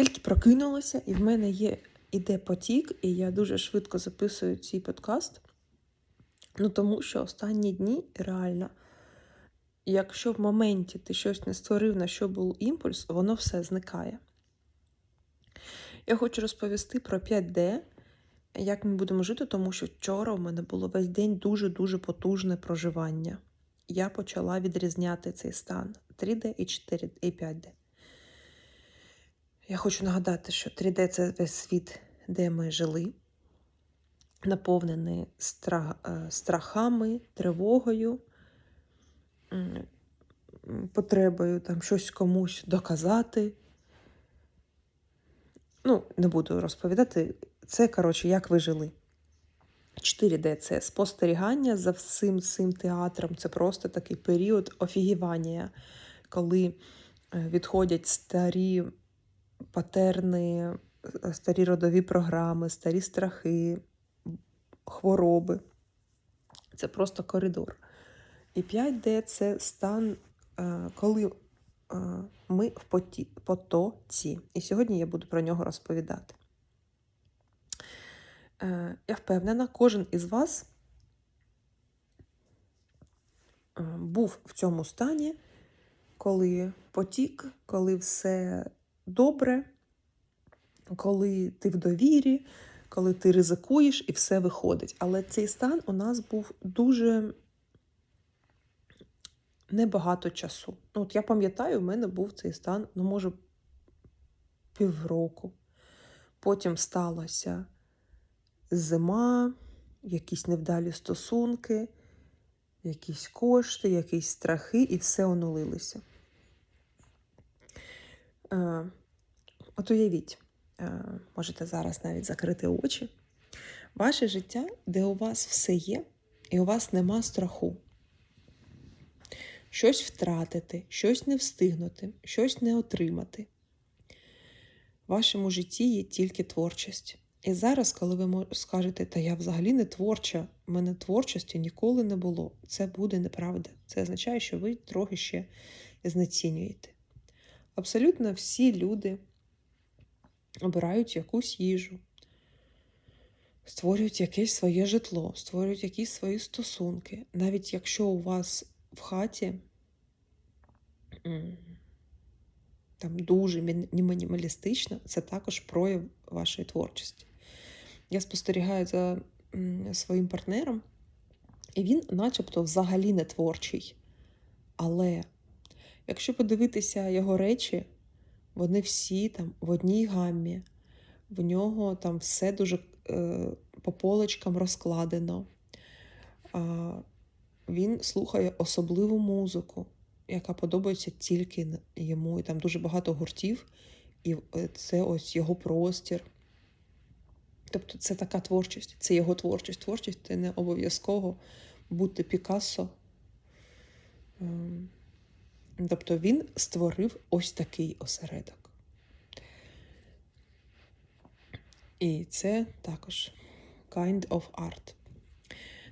Тільки прокинулася, і в мене є іде потік, і я дуже швидко записую цей подкаст. Ну, тому що останні дні реально, якщо в моменті ти щось не створив, на що був імпульс, воно все зникає. Я хочу розповісти про 5D, як ми будемо жити, тому що вчора у мене було весь день дуже-дуже потужне проживання. Я почала відрізняти цей стан 3D і 4D і 5D. Я хочу нагадати, що 3D це весь світ, де ми жили, наповнений страх, е, страхами, тривогою, потребою там щось комусь доказати. Ну, не буду розповідати. Це, коротше, як ви жили. 4D це спостерігання за всім цим театром. Це просто такий період офігівання, коли е, відходять старі патерни, е, старі родові програми, старі страхи, хвороби. Це просто коридор. І 5D це стан, е, коли е, ми в поті- потоці. І сьогодні я буду про нього розповідати. Я впевнена, кожен із вас був в цьому стані, коли потік, коли все добре, коли ти в довірі, коли ти ризикуєш і все виходить. Але цей стан у нас був дуже небагато часу. Ну, от я пам'ятаю, у мене був цей стан, ну, може, півроку. Потім сталася зима, якісь невдалі стосунки, якісь кошти, якісь страхи, і все онулилося. Е, От уявіть, е, можете зараз навіть закрити очі. Ваше життя, де у вас все є, і у вас нема страху. Щось втратити, щось не встигнути, щось не отримати. В вашому житті є тільки творчість. І зараз, коли ви скажете, та я взагалі не творча, в мене творчості ніколи не було, це буде неправда. Це означає, що ви трохи ще знецінюєте. Абсолютно всі люди обирають якусь їжу, створюють якесь своє житло, створюють якісь свої стосунки. Навіть якщо у вас в хаті там дуже мінімалістично, це також прояв вашої творчості. Я спостерігаю за своїм партнером, і він, начебто, взагалі не творчий. Але якщо подивитися його речі, вони всі там в одній гаммі, в нього там все дуже е, по полочкам розкладено. А, він слухає особливу музику, яка подобається тільки йому. І там дуже багато гуртів, і е, це ось його простір. Тобто це така творчість, це його творчість. Творчість це не обов'язково бути Пікассо. Тобто він створив ось такий осередок. І це також kind of art.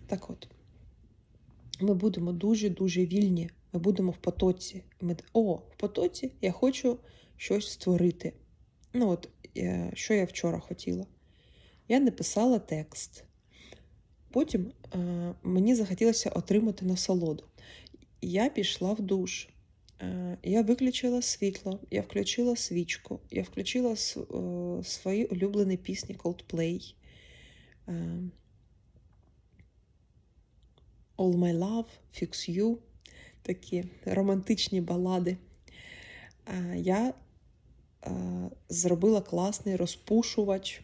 Так от, ми будемо дуже-дуже вільні. Ми будемо в потоці. Ми, О, в потоці я хочу щось створити. Ну, от, е, що я вчора хотіла. Я написала текст. Потім е, мені захотілося отримати насолоду. Я пішла в душ. Е, Я виключила світло, я включила свічку, я включила е, свої улюблені пісні Coldplay. All My Love, Fix You, такі романтичні балади. Я е, зробила класний розпушувач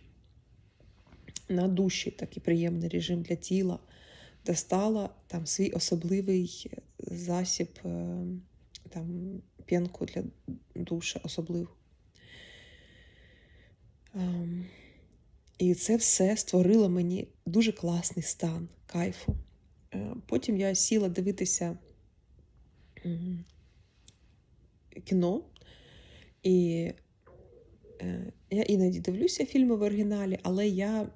на душі, такий приємний режим для тіла. Достала там свій особливий засіб, там п'янку для душа особливу. Ем, І це все створило мені дуже класний стан кайфу. Е, Потім я сіла дивитися кіно, і е, я іноді дивлюся фільми в оригіналі, але я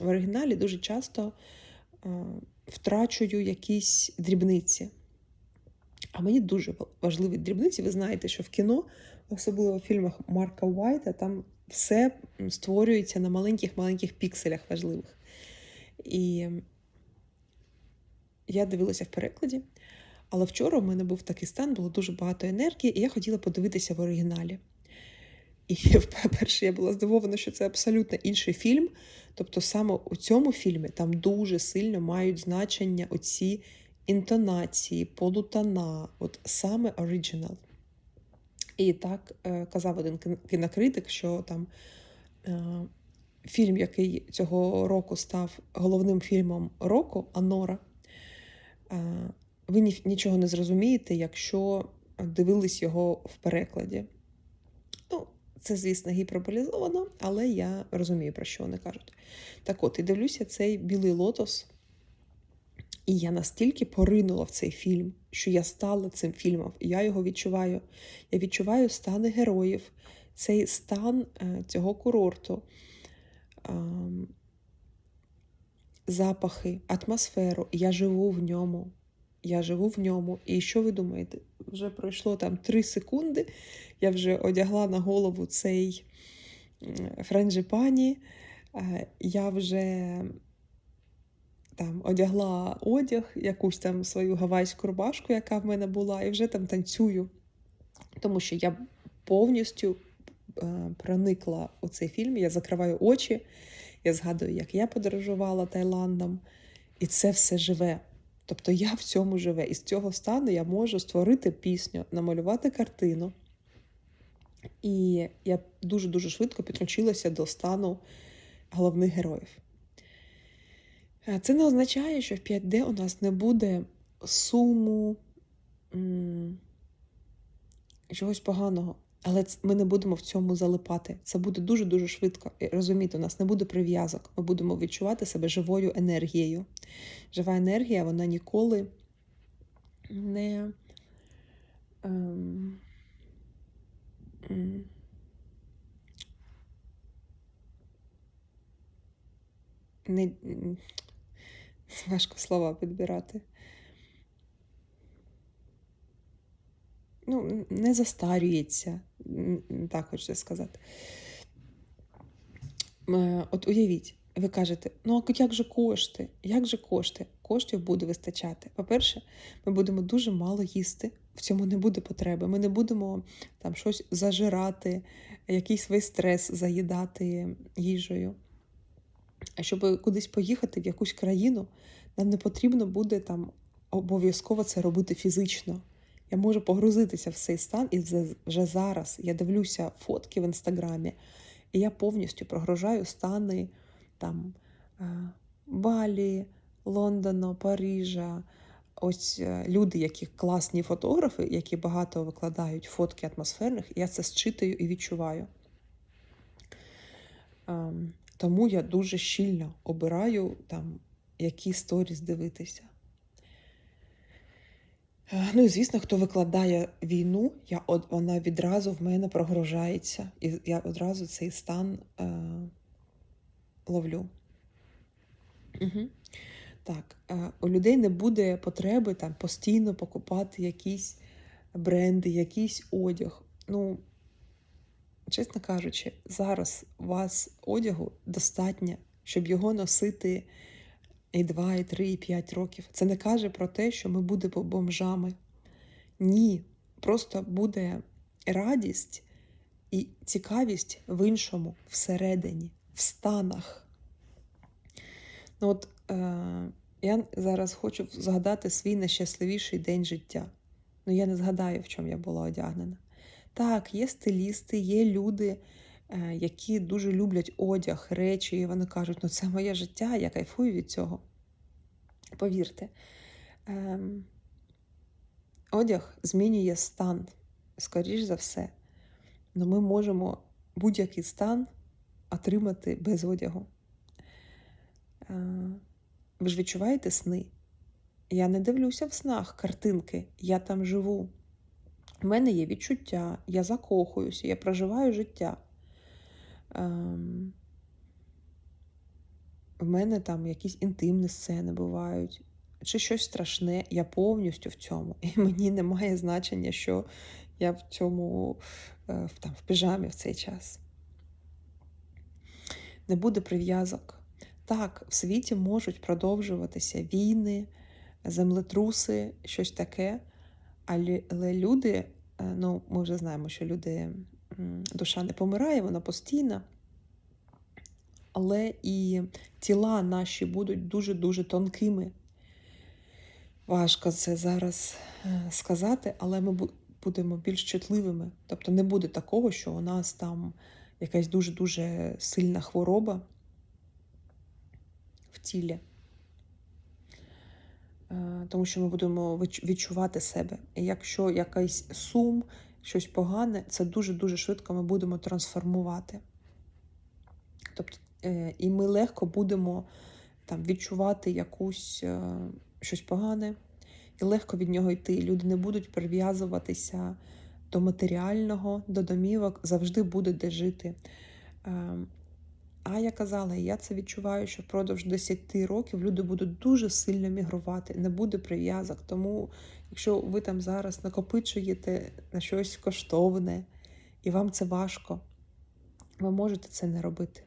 в оригіналі дуже часто е, втрачую якісь дрібниці. А мені дуже важливі дрібниці. Ви знаєте, що в кіно особливо в фільмах Марка Уайта, там все створюється на маленьких-маленьких пікселях важливих. І я дивилася в перекладі, але вчора в мене був такий стан, було дуже багато енергії, і я хотіла подивитися в оригіналі. І вперше я була здивована, що це абсолютно інший фільм. Тобто, саме у цьому фільмі там дуже сильно мають значення оці інтонації, полутона, от саме оригінал. І так е, казав один кінокритик, що там е, фільм, який цього року став головним фільмом року Анора, е, ви нічого не зрозумієте, якщо дивились його в перекладі. Ну, це, звісно, гіперболізовано, але я розумію, про що вони кажуть. Так от, і дивлюся цей білий лотос. І я настільки поринула в цей фільм, що я стала цим фільмом. І Я його відчуваю. Я відчуваю стани героїв, цей стан е, цього курорту, запахи, атмосферу. Я живу в ньому. Я живу в ньому. І що ви думаєте? Вже пройшло там три секунди. Я вже одягла на голову цей френджипані, е, я вже там одягла одяг, якусь там свою гавайську рубашку, яка в мене була, і вже там танцюю. Тому що я повністю е, проникла у цей фільм, я закриваю очі, я згадую, як я подорожувала Таїландом, і це все живе. Тобто я в цьому живе. І з цього стану я можу створити пісню, намалювати картину. І я дуже-дуже швидко підключилася до стану головних героїв. Е, це не означає, що в 5D у нас не буде суму м чогось поганого. Але ми не будемо в цьому залипати. Це буде дуже-дуже швидко. Розумієте, у нас не буде прив'язок. Ми будемо відчувати себе живою енергією. Жива енергія, вона ніколи не. Ем, не важко слова підбирати. Ну, не застарюється, так хочеться сказати. Е, от уявіть, ви кажете, ну а як же кошти? Як же кошти? Коштів буде вистачати. По-перше, ми будемо дуже мало їсти, в цьому не буде потреби. Ми не будемо там щось зажирати, якийсь весь стрес заїдати їжею. А щоб кудись поїхати в якусь країну, нам не потрібно буде там обов'язково це робити фізично. Я можу погрузитися в цей стан, і вже зараз я дивлюся фотки в інстаграмі, і я повністю прогружаю стани там е, Балі, Лондону, Парижа. Ось е, люди, які класні фотографи, які багато викладають фотки атмосферних, я це зчитую і відчуваю. Тому я дуже щільно обираю, там, які сторіс дивитися. Е, ну і звісно, хто викладає війну, я, вона відразу в мене прогружається. І я одразу цей стан е, ловлю. Угу. Так, е, у людей не буде потреби там постійно покупати якісь бренди, якийсь одяг. Ну, чесно кажучи, зараз у вас одягу достатньо, щоб його носити і 2, і 3, і 5 років. Це не каже про те, що ми будемо бомжами. Ні. Просто буде радість і цікавість в іншому, всередині, в станах. Ну от е, я зараз хочу згадати свій найщасливіший день життя. Ну, я не згадаю, в чому я була одягнена. Так, є стилісти, є люди, е, які дуже люблять одяг, речі, і вони кажуть, ну це моє життя, я кайфую від цього. Повірте, ем, одяг змінює стан, скоріш за все. але ми можемо будь-який стан отримати без одягу. Е, ви ж відчуваєте сни? Я не дивлюся в снах картинки, я там живу. У мене є відчуття, я закохуюся, я проживаю життя. Ем, в мене там якісь інтимні сцени бувають, чи щось страшне, я повністю в цьому. І мені немає значення, що я в цьому е, там, в піжамі в цей час. Не буде прив'язок. Так, в світі можуть продовжуватися війни, землетруси, щось таке. Але люди, е, ну, ми вже знаємо, що люди, душа не помирає, вона постійна. Але і тіла наші будуть дуже-дуже тонкими. Важко це зараз е, сказати, але ми будемо більш чутливими. Тобто не буде такого, що у нас там якась дуже-дуже сильна хвороба в тілі. Е, тому що ми будемо відчувати себе. І якщо якийсь сум, щось погане, це дуже-дуже швидко ми будемо трансформувати. Тобто, е, І ми легко будемо там, відчувати якусь щось погане, і легко від нього йти. Люди не будуть прив'язуватися до матеріального, до домівок, завжди буде де жити. А я казала, і я це відчуваю, що впродовж 10 років люди будуть дуже сильно мігрувати, не буде прив'язок. Тому, якщо ви там зараз накопичуєте на щось коштовне, і вам це важко, ви можете це не робити.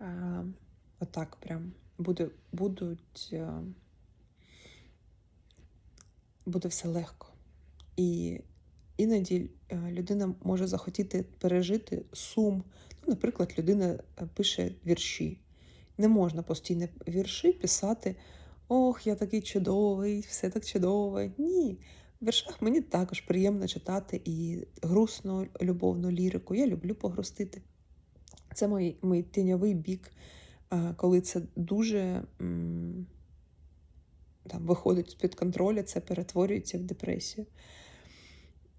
Ем, отак прям буде, будуть. Ем, буде все легко. І іноді е, людина може захотіти пережити сум. Наприклад, людина е, пише вірші. Не можна постійно вірші писати: Ох, я такий чудовий, все так чудово. Ні. В віршах мені також приємно читати і грустну любовну лірику. Я люблю погрустити. Це мій, мій тіньовий бік, е, коли це дуже там виходить з-під контролю, це перетворюється в депресію.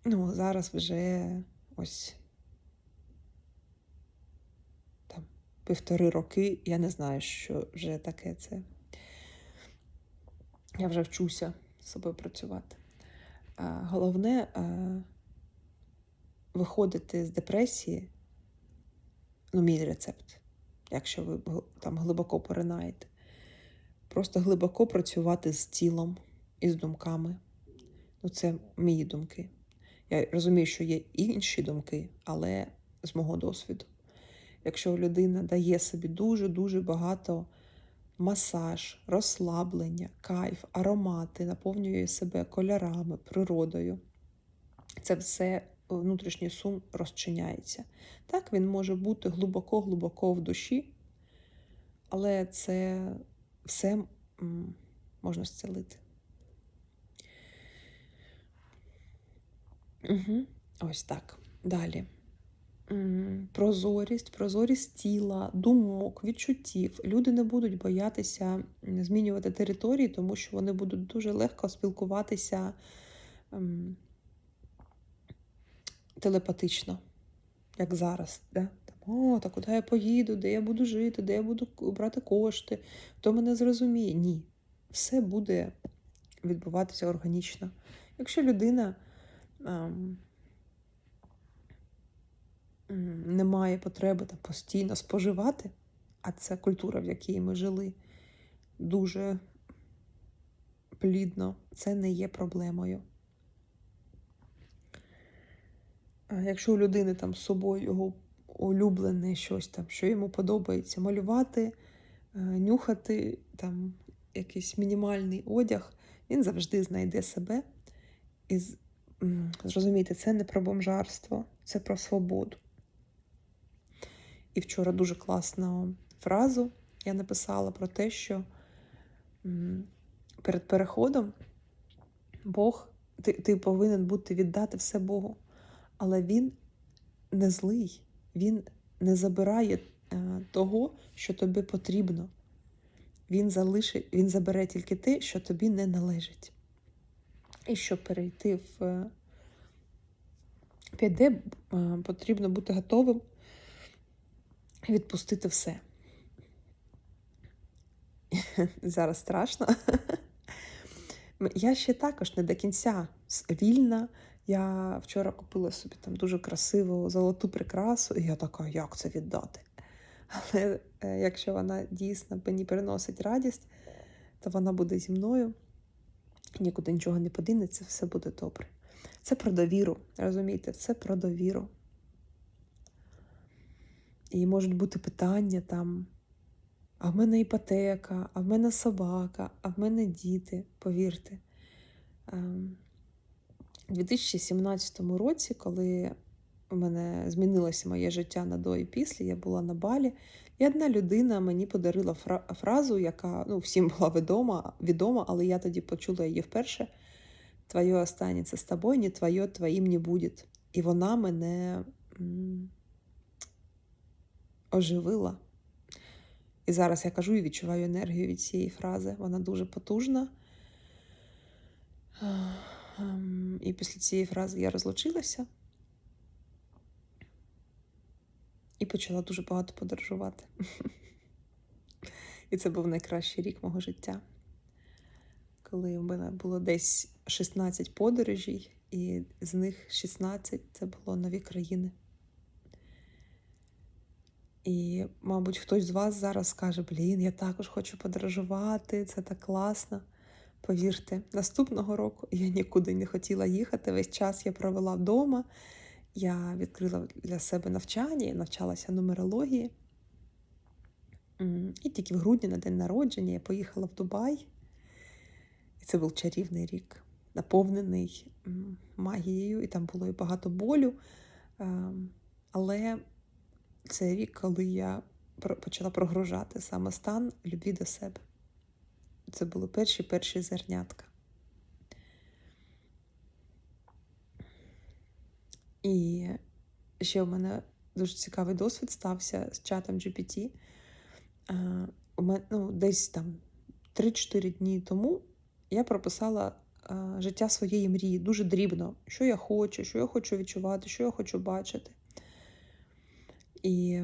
Ну, зараз вже ось там півтори роки, я не знаю, що вже таке це. Я вже вчуся з собою працювати. Головне виходити з депресії, ну, мій рецепт, якщо ви там глибоко поринаєте. Просто глибоко працювати з тілом і з думками. Ну, це мої думки. Я розумію, що є інші думки, але з мого досвіду. Якщо людина дає собі дуже-дуже багато масаж, розслаблення, кайф, аромати, наповнює себе кольорами, природою, це все внутрішній сум розчиняється. Так, він може бути глибоко-глибоко в душі, але це все можна зцілити. Угу. Ось так. Далі. Прозорість, прозорість тіла, думок, відчуттів. Люди не будуть боятися змінювати території, тому що вони будуть дуже легко спілкуватися ем, телепатично, як зараз. Да? О, так куди я поїду, де я буду жити, де я буду брати кошти, хто мене зрозуміє. Ні. Все буде відбуватися органічно. Якщо людина ем, не має потреби там, постійно споживати, а це культура, в якій ми жили, дуже плідно, це не є проблемою. А якщо у людини там з собою його улюблене щось там, що йому подобається малювати, е, нюхати там якийсь мінімальний одяг, він завжди знайде себе. І зрозумійте, це не про бомжарство, це про свободу. І вчора дуже класну фразу я написала про те, що перед переходом Бог, ти, ти повинен бути віддати все Богу, але Він не злий. Він не забирає е, того, що тобі потрібно. Він залишить, він забере тільки те, що тобі не належить. І щоб перейти в 5D, е, потрібно бути готовим відпустити все. Зараз страшно. Я ще також не до кінця вільна. Я вчора купила собі там дуже красиву золоту прикрасу, і я така, як це віддати? Але е, якщо вона дійсно мені приносить радість, то вона буде зі мною, нікуди нічого не подінеться, все буде добре. Це Це про довіру. Розумієте, це про довіру. І можуть бути питання там, а в мене іпотека, а в мене собака, а в мене діти, повірте. Ем, У 2017 році, коли у мене змінилося моє життя на до і після, я була на балі, і одна людина мені подарила фразу, яка ну, всім була відома, відома, але я тоді почула її вперше. Твоє останеться з тобою, не твоє твоїм не буде. І вона мене оживила. І зараз я кажу і відчуваю енергію від цієї фрази. Вона дуже потужна. Ем, і після цієї фрази я розлучилася і почала дуже багато подорожувати. І це був найкращий рік мого життя, коли в мене було десь 16 подорожей, і з них 16 це було нові країни. І, мабуть, хтось з вас зараз скаже: Блін, я також хочу подорожувати, це так класно. Повірте, наступного року я нікуди не хотіла їхати. Весь час я провела вдома. Я відкрила для себе навчання, навчалася нумерології. І тільки в грудні на день народження я поїхала в Дубай. І це був чарівний рік, наповнений магією, і там було і багато болю. Ем, але це рік, коли я почала прогружати саме стан любві до себе. Це були перші перші зернятка. І ще в мене дуже цікавий досвід стався з чатом GPT. У мене, ну, Десь там 3-4 дні тому я прописала життя своєї мрії дуже дрібно, що я хочу, що я хочу відчувати, що я хочу бачити. І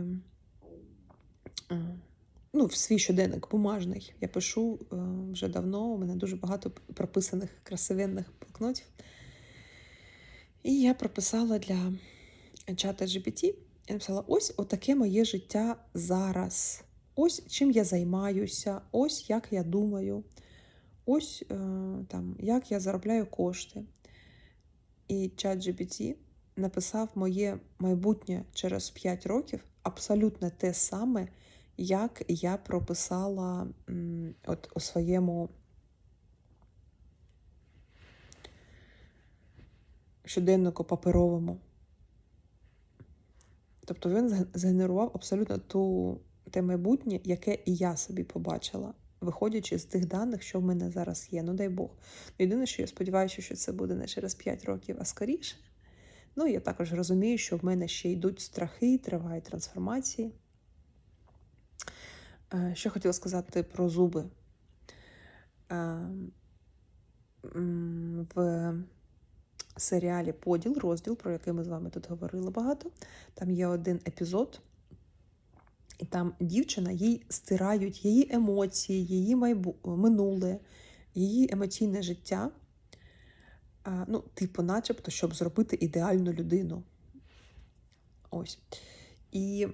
ну, в свій щоденник бумажний я пишу е, вже давно, у мене дуже багато прописаних красивенних блокнотів. І я прописала для чата GPT, я написала: ось отаке моє життя зараз. Ось чим я займаюся, ось як я думаю, ось е, там, як я заробляю кошти. І чат GPT написав моє майбутнє через 5 років абсолютно те саме, як я прописала от у своєму щоденнику паперовому. Тобто він згенерував абсолютно ту, те майбутнє, яке і я собі побачила, виходячи з тих даних, що в мене зараз є. Ну, дай Бог. Єдине, що я сподіваюся, що це буде не через 5 років, а скоріше. Ну, я також розумію, що в мене ще йдуть страхи, тривають трансформації. Е, що хотіла сказати про зуби. Е, в серіалі Поділ, розділ, про який ми з вами тут говорили багато. Там є один епізод, і там дівчина їй стирають її емоції, її майбу... минуле, її емоційне життя. Ну, типу, начебто, щоб зробити ідеальну людину. Ось. І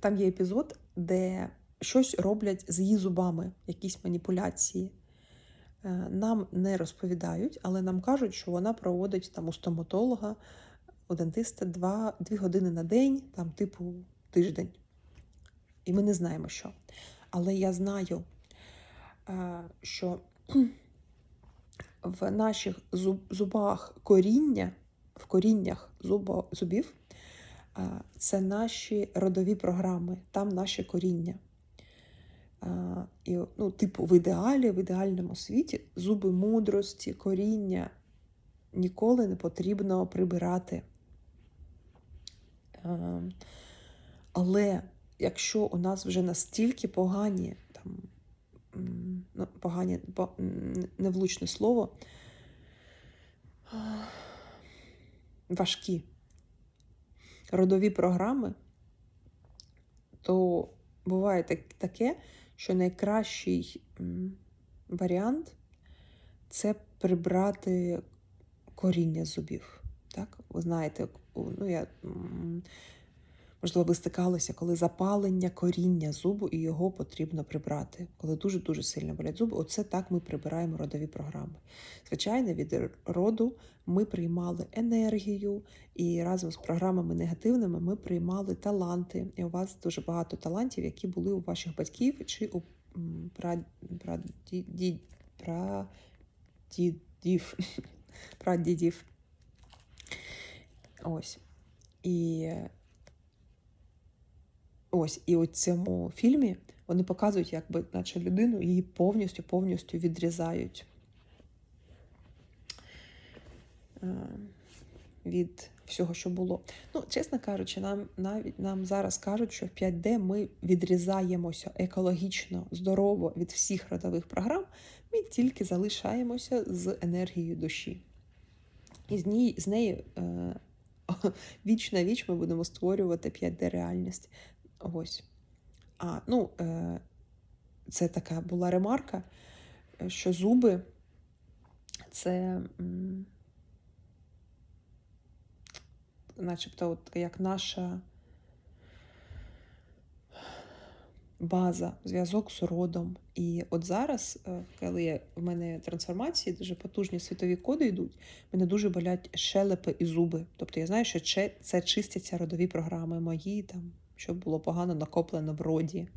там є епізод, де щось роблять з її зубами, якісь маніпуляції. Е, нам не розповідають, але нам кажуть, що вона проводить там у стоматолога, у дентиста два, дві години на день, там, типу, тиждень. І ми не знаємо що. Але я знаю, е, що в наших зубах коріння, в коріннях зубів це наші родові програми, там наше коріння. І, ну, Типу, в ідеалі, в ідеальному світі зуби мудрості, коріння ніколи не потрібно прибирати. Але якщо у нас вже настільки погані, там, погані, невлучне слово, важкі родові програми, то буває таке, що найкращий варіант це прибрати коріння зубів. Так? Ви знаєте, ну, я Можливо, ви стикалися, коли запалення коріння зубу і його потрібно прибрати. Коли дуже-дуже сильно болять зуби, оце так ми прибираємо родові програми. Звичайно, від роду ми приймали енергію, і разом з програмами негативними ми приймали таланти. І у вас дуже багато талантів, які були у ваших батьків чи у м, прадідів. Прадідів. Ось. І ось, і у цьому фільмі вони показують, якби, наче людину її повністю повністю відрізають е, від всього, що було. Ну, чесно кажучи, нам навіть нам зараз кажуть, що в 5D ми відрізаємося екологічно, здорово від всіх родових програм, ми тільки залишаємося з енергією душі. І з неї, з неї е, віч на віч ми будемо створювати 5D реальність. Ось. А, ну, е, це така була ремарка, е, що зуби це начебто от як наша база, зв'язок з родом. І от зараз, е, коли я, в мене трансформації, дуже потужні світові коди йдуть, мене дуже болять щелепи і зуби. Тобто я знаю, що це чистяться родові програми мої, там, щоб було погано накоплено в роді.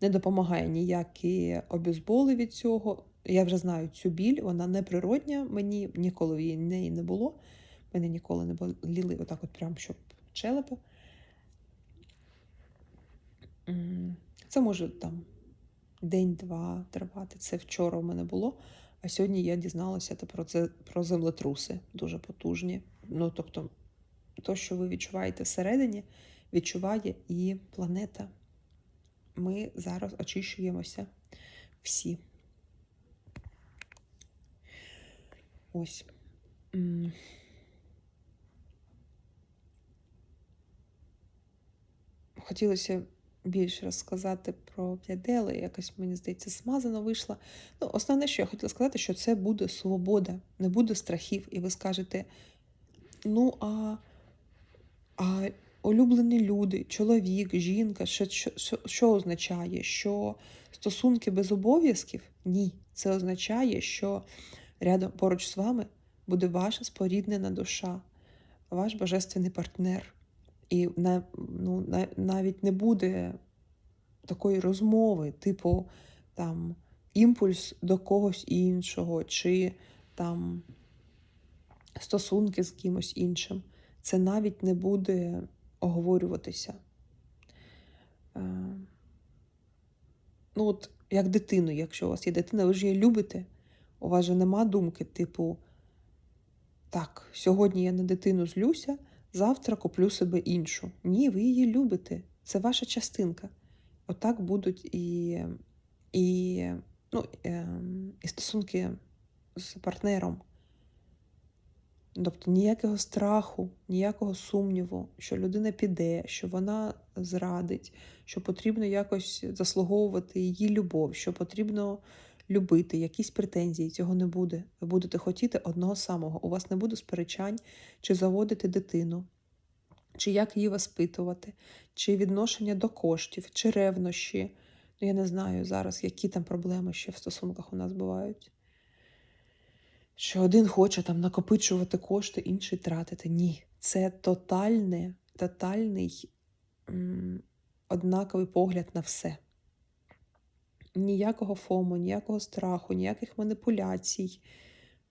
Не допомагає ніякі обізболи від цього. Я вже знаю цю біль, вона неприродня, мені ніколи її неї не було. Мене ніколи не боліли отак, от прям, щоб челепи. Це може там день-два тривати. Це вчора в мене було. А сьогодні я дізналася про це про землетруси дуже потужні. Ну, тобто, то, що ви відчуваєте всередині, відчуває і планета. Ми зараз очищуємося всі. Ось. Хотілося більше розказати про 5D, якось, мені здається, смазано вийшло. Ну, основне, що я хотіла сказати, що це буде свобода, не буде страхів. І ви скажете: ну, а, а улюблені люди, чоловік, жінка, що, що, що, означає? Що стосунки без обов'язків? Ні. Це означає, що рядом поруч з вами буде ваша споріднена душа, ваш божественний партнер. І ну, на, навіть не буде такої розмови, типу там імпульс до когось іншого, чи там стосунки з кимось іншим. Це навіть не буде оговорюватися. Е, Ну, от як дитину, якщо у вас є дитина, ви ж її любите, у вас же нема думки, типу, так, сьогодні я на дитину злюся, завтра куплю себе іншу. Ні, ви її любите. Це ваша частинка. Отак будуть і, і, ну, ем, і стосунки з партнером. Тобто ніякого страху, ніякого сумніву, що людина піде, що вона зрадить, що потрібно якось заслуговувати її любов, що потрібно любити, якісь претензії, цього не буде. Ви будете хотіти одного самого. У вас не буде сперечань, чи заводити дитину, чи як її воспитувати, чи відношення до коштів, чи ревнощі. Ну, я не знаю зараз, які там проблеми ще в стосунках у нас бувають. Що один хоче там накопичувати кошти, інший тратити. Ні, це тотальне, тотальний м, однаковий погляд на все. Ніякого фому, ніякого страху, ніяких маніпуляцій.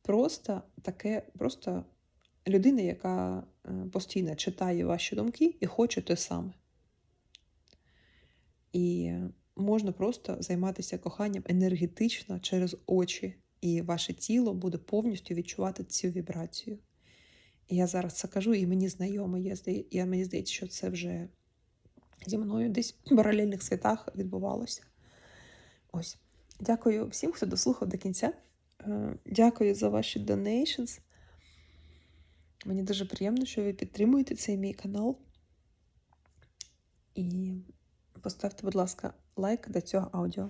Просто таке, просто людина, яка е, постійно читає ваші думки і хоче те саме. І можна просто займатися коханням енергетично через очі, і ваше тіло буде повністю відчувати цю вібрацію. Я зараз це кажу, і мені знайомо, я, я, мені здається, що це вже зі мною десь в паралельних світах відбувалося. Ось. Дякую всім, хто дослухав до кінця. Е, Дякую за ваші donations. Мені дуже приємно, що ви підтримуєте цей мій канал. І поставте, будь ласка, лайк до цього аудіо.